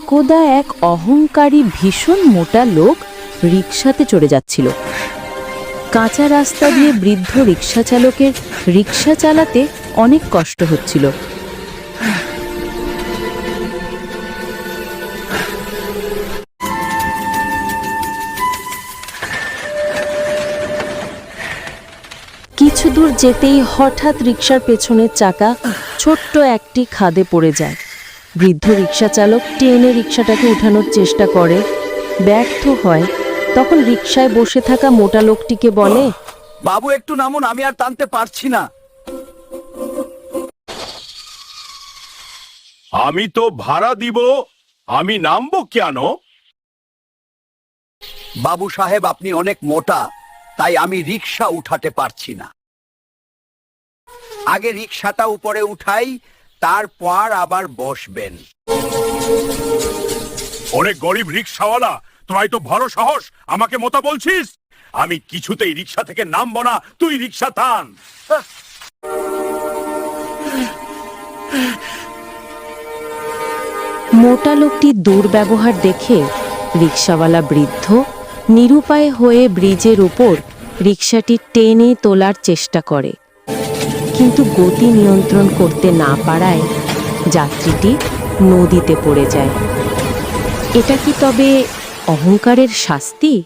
একদা এক অহংকারী, ভীষণ মোটা লোক রিকশাতে চড়ে যাচ্ছিল। কাঁচা রাস্তা দিয়ে বৃদ্ধ রিকশা চালকের রিকশা চালাতে অনেক কষ্ট হচ্ছিল। কিছু দূর যেতেই হঠাৎ রিকশার পেছনের চাকা ছোট্ট একটি খাদে পড়ে যায়। বৃদ্ধ রিক্সা চালক টেনে রিক্সাটাকে উঠানোর চেষ্টা করে। ব্যর্থ হয়। তখন রিক্সায় বসে থাকা মোটা লোকটিকে বলে বাবু একটু নামুন আমি আর টানতে পারছি না। আমি তো ভাড়া দিব আমি নামবো কেন? বাবু সাহেব আপনি অনেক মোটা তাই আমি রিক্সা উঠাতে পারছি না। আগে রিক্সাটা উপরে উঠাই তারপর আবার বসবেন। ওরে গরিব রিক্সাওয়ালা তোরাই তো বড় সাহস আমাকে মোতা বলছিস? আমি কিছুতেই রিক্সা থেকে নামবো না তুই রিক্সা টান। মোটা লোকটির দুর্ব্যবহার দেখে রিক্সাওয়ালা বৃদ্ধ নিরুপায় হয়ে ব্রিজের উপর রিক্সাটি টেনে তোলার চেষ্টা করে। কিন্তু গতি নিয়ন্ত্রণ করতে না পারায় যাত্রীটি নদীতে পড়ে যায়। এটা কি তবে অহংকারের শাস্তি?